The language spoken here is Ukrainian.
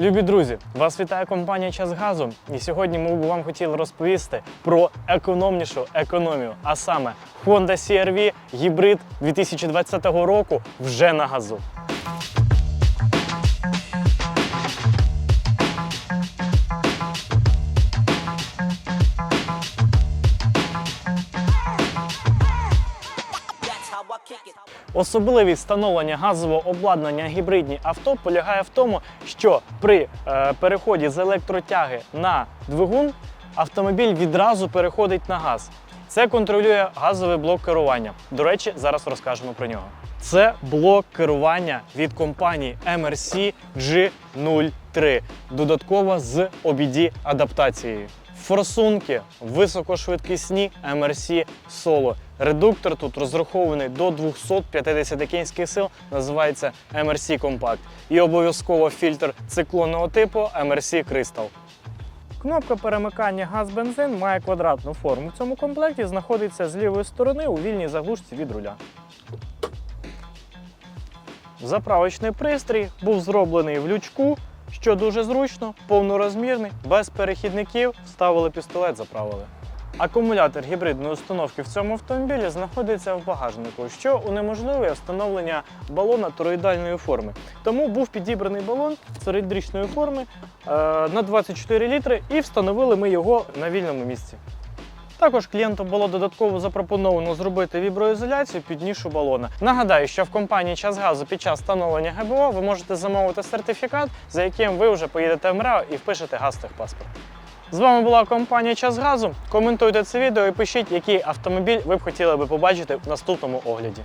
Любі друзі, вас вітає компанія Час Газу. І сьогодні ми б вам хотіли розповісти про економнішу економію, а саме Honda CR-V гібрид 2020 року вже на газу. Особливість встановлення газового обладнання гібридні авто полягає в тому, що при е, переході з електротяги на двигун автомобіль відразу переходить на газ. Це контролює газовий блок керування. До речі, зараз розкажемо про нього. Це блок керування від компанії MRC G03, додатково з OBD адаптацією. Форсунки високошвидкісні MRC Solo. Редуктор тут розрахований до 250 кінських сил, називається MRC Compact. І обов'язково фільтр циклонного типу MRC Crystal. Кнопка перемикання газ-бензин має квадратну форму. В цьому комплекті знаходиться з лівої сторони у вільній заглушці від руля. Заправочний пристрій був зроблений в лючку, що дуже зручно, повнорозмірний, без перехідників, вставили пістолет, заправили. Акумулятор гібридної установки в цьому автомобілі знаходиться в багажнику, що унеможливує встановлення балона тороїдальної форми. Тому був підібраний балон циліндричної форми е, на 24 літри і встановили ми його на вільному місці. Також клієнту було додатково запропоновано зробити віброізоляцію під нішу балона. Нагадаю, що в компанії Час газу під час встановлення ГБО ви можете замовити сертифікат, за яким ви вже поїдете в МРАО і впишете газ техпаспорт. З вами була компанія Час газу. Коментуйте це відео і пишіть, який автомобіль ви б хотіли би побачити в наступному огляді.